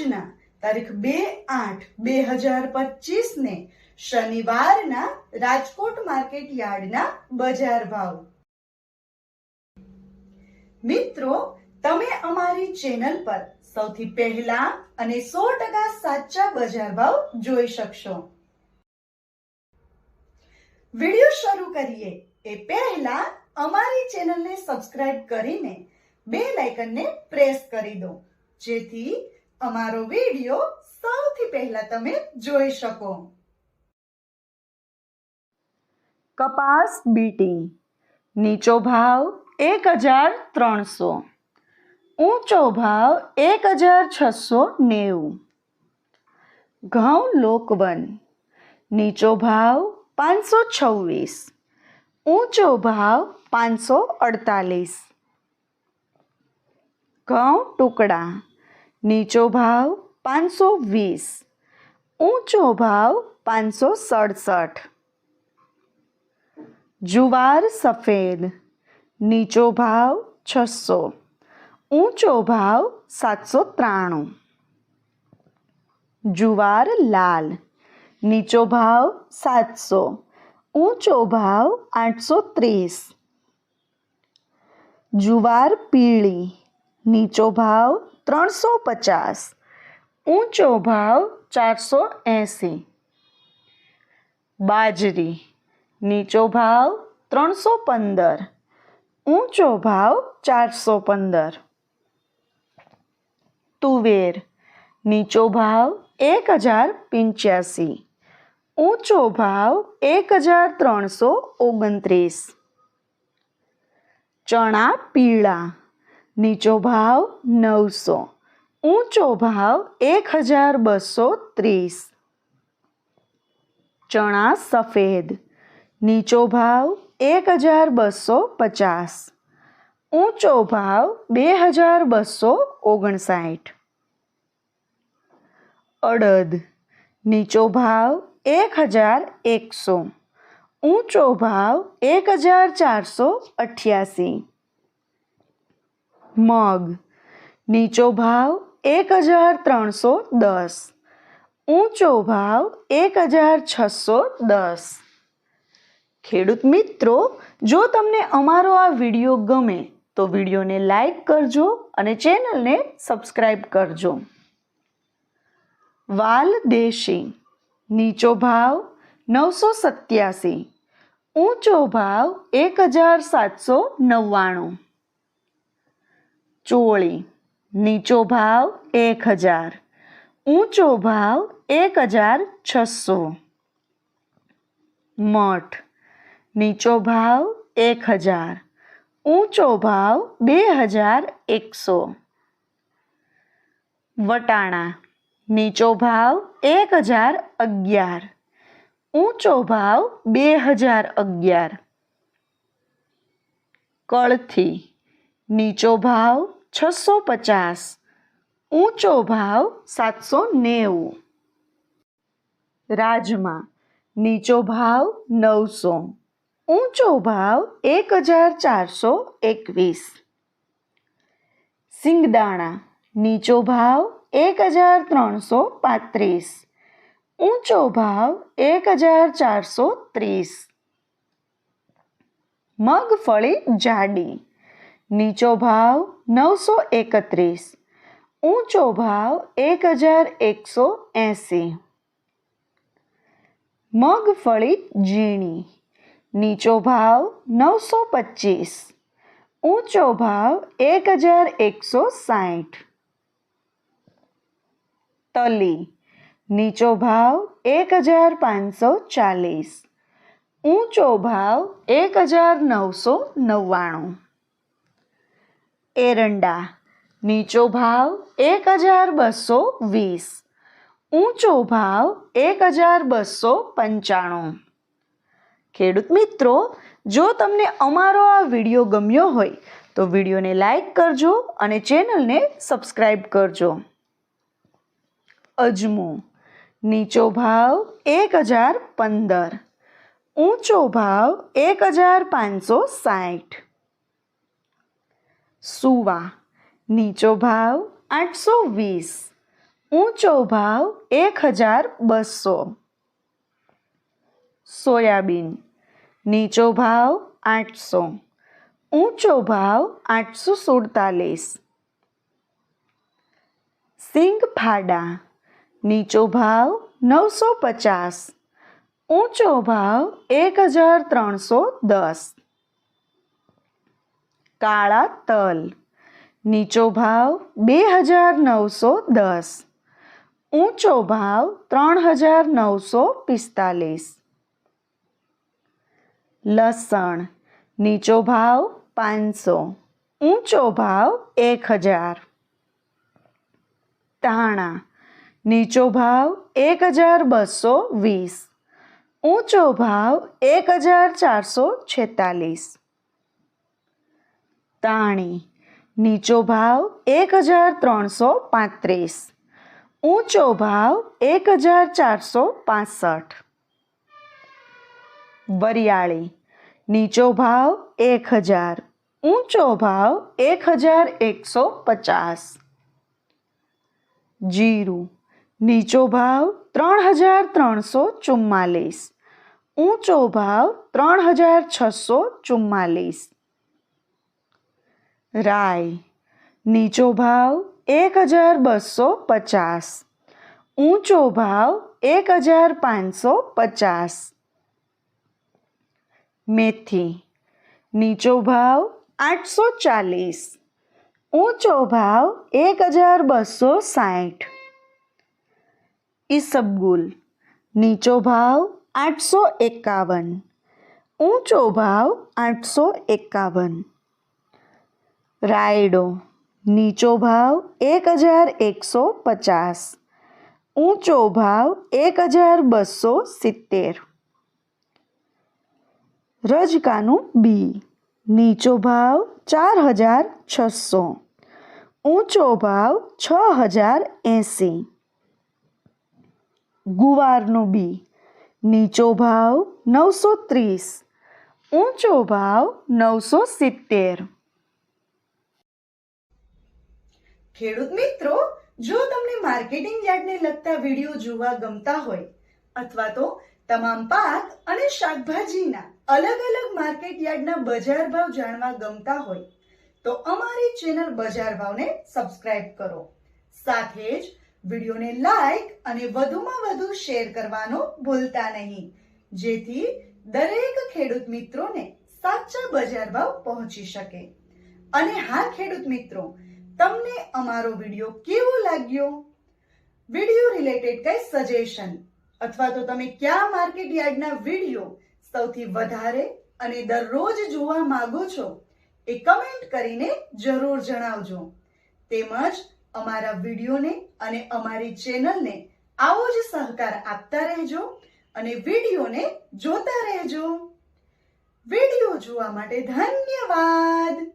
આજના તારીખ બે આઠ બે હજાર પચીસને શનિવારના રાજકોટ માર્કેટ યાર્ડના બજાર ભાવ. મિત્રો, તમે અમારી ચેનલ પર સૌથી પહેલા અને સો ટકા સાચા બજાર ભાવ જોઈ શકશો. વિડિયો શરૂ કરીએ. એ પહેલા અમારી ચેનલને સબસ્ક્રાઇબ કરીને બે લાઇકનને પ્રેસ કરી દો. જેથી અમારો વીડિયો સૌથી પહેલા તમે જોઈ શકો. કપાસ બીટી. નીચો ભાવ એક હજાર ત્રણસો. ઊંચો ભાવ એક હજાર છસો નેવું. ઘઉં લોકવન. નીચો ભાવ પાંચસો છવ્વીસ. ઊંચો ભાવ પાંચસો અડતાલીસ. ઘઉં ટુકડા. નીચો ભાવ પાંચસો વીસ ઊંચો ભાવ પાંચસો સડસઠ જુવાર સફેદ નીચો ભાવ છસો ઊંચો ભાવ સાતસો ત્રાણું જુવાર લાલ નીચો ભાવ સાતસો ઊંચો ભાવ આઠસો ત્રીસ જુવાર પીળી નીચો ભાવ ત્રણસો પચાસ. ઊંચો ભાવ ચારસો એંસી. બાજરી, નીચો ભાવ ત્રણસો પંદર. ઊંચો ભાવ ચારસો પંદર. તુવેર, નીચો ભાવ એક હજાર પંચ્યાસી. ઊંચો ભાવ એક હજાર ત્રણસો ઓગણત્રીસ. ચણા પીળા નીચો ભાવ નવસો, ઊંચો ભાવ એક હજાર બસો ત્રીસ. ચણા સફેદ, નીચો ભાવ એક હજાર બસો પચાસ. ઊંચો ભાવ બે હજાર બસો ઓગણસાઠ. અડદ, નીચો ભાવ એક હજાર એકસો. ઊંચો ભાવ એક હજાર ચારસો અઠ્યાસી. મગ. નીચો ભાવ એક હજાર ત્રણસો દસ. ઊંચો ભાવ એક હજાર છસો દસ. ખેડૂત મિત્રો, જો તમને અમારો આ વીડિયો ગમે, તો વિડીયોને લાઈક કરજો અને ચેનલને સબસ્ક્રાઈબ કરજો. વાલ દેશી. નીચો ભાવ નવસો સત્યાસી. ઊંચો ભાવ એક હજાર સાતસો નવ્વાણું. ચોળી, નીચો ભાવ એક હજાર, ઊંચો ભાવ એક હજાર છસો. મઠ, નીચો ભાવ એક હજાર, ઊંચો ભાવ બે હજાર એકસો. વટાણા, નીચો ભાવ એક હજાર અગિયાર, ઊંચો ભાવ બે હજાર અગિયાર. કળથી નીચો ભાવ છસો પચાસ, ઊંચો ભાવ સાતસો નેવું. રાજમા નીચો ભાવ નવસો, ઊંચો ભાવ એક હજાર ચારસો એકવીસ. સિંગદાણા નીચો ભાવ એક હજાર ત્રણસો પાંત્રીસ, ઊંચો ભાવ એક હજાર ચારસો ત્રીસ. મગફળી જાડી નીચો ભાવ નવસો એકત્રીસ, ઊંચો ભાવ એક હજાર એકસો એંસી. મગફળી ઝીણી, નીચો ભાવ નવસો પચીસ, ઊંચો ભાવ એક હજાર એકસો સાઠ. તલી, નીચો ભાવ એક હજાર પાંચસો ચાલીસ, ઊંચો ભાવ એક હજાર નવસો નવ્વાણું. એરંડા. નીચો ભાવ એક હજાર બસો વીસ. ઊંચો ભાવ એક હજાર બસો પંચાણું. ખેડૂત મિત્રો, જો તમને અમારો આ વીડિયો ગમ્યો હોય, તો વિડીયોને લાઈક કરજો અને ચેનલને સબસ્ક્રાઈબ કરજો. અજમો. નીચો ભાવ એક હજાર પંદર. ઊંચો ભાવ એક હજાર પાંચસો સાઠ. સુવા, નીચો ભાવ આઠસો વીસ, ઊંચો ભાવ એક હજાર બસો. સોયાબીન, નીચો ભાવ આઠસો, ઊંચો ભાવ આઠસો સુડતાલીસ. સિંગ ફાડા નીચો ભાવ નવસો પચાસ, ઊંચો ભાવ એક હજાર ત્રણસો દસ. કાળા તલ. નીચો ભાવ બે હજાર નવસો દસ. ઊંચો ભાવ ત્રણ હજાર નવસો પિસ્તાલીસ. લસણ. નીચો ભાવ પાંચસો. ઊંચો ભાવ એક હજાર ધાણા. નીચો ભાવ એક હજાર બસો વીસ. ઊંચો ભાવ એક હજાર ચારસો છેતાલીસ. તાણી. નીચો ભાવ એક હજાર ત્રણસો પાંત્રીસ. ઊંચો ભાવ એક હજાર ચારસો પાસઠ. વરિયાળી. નીચો ભાવ એક હજાર. ઊંચો ભાવ એક હજાર એકસો પચાસ. જીરું. નીચો ભાવ ત્રણ હજાર ત્રણસો ચુમ્માલીસ. ઊંચો ભાવ ત્રણ હજાર છસો ચુમ્માલીસ. રાઈ નીચો ભાવ એક હજાર બસો પચાસ. ઊંચો ભાવ એક હજાર પાંચસો પચાસ. મેથી. નીચો ભાવ આઠસો ચાલીસ. ઊંચો ભાવ એક હજાર બસો સાઠ. ઈસબગુલ. નીચો ભાવ આઠસો એકાવન. ઊંચો ભાવ આઠસો એકાવન. રાયડો. નીચો ભાવ એક હજાર એકસો પચાસ. ઊંચો ભાવ એક હજાર બસો સિત્તેર. રજકાનું બી. નીચો ભાવ ચાર હજાર છસો. ઊંચો ભાવ છ હજાર એંસી. ગુવારનું બી. નીચો ભાવ નવસો ત્રીસ. ઊંચો ભાવ નવસો સિત્તેર. ખેડૂત મિત્રો, જો તમને માર્કેટિંગ યાર્ડને લગતા વીડિયો જોવા ગમતા હોય, અથવા તો તમામ પાક અને શાકભાજીના અલગ અલગ માર્કેટ યાર્ડના બજાર ભાવ જાણવા ગમતા હોય, તો અમારી ચેનલ બજાર ભાવને સબસ્ક્રાઇબ કરો. સાથે જ વિડીયોને લાઈક અને વધુમાં વધુ શેર કરવાનો ભૂલતા નહીં. જેથી દરેક ખેડૂત મિત્રોને સાચા બજાર ભાવ પહોંચી શકે. અને હા, ખેડૂત મિત્રો તમને અમારો વીડિયો કેવો લાગ્યો? વીડિયો રિલેટેડ કઈ સજેશન? અથવા તો તમે કયા માર્કેટ યાર્ડના વીડિયો સૌથી વધારે અને દરરોજ જોવા માંગો છો એ કમેન્ટ કરીને જરૂર જણાવજો. તેમજ અમારા વિડીયોને અને અમારી ચેનલને આવો જ સહકાર આપતા રહેજો અને વિડીયોને જોતા રહેજો. વીડિયો જોવા માટે ધન્યવાદ!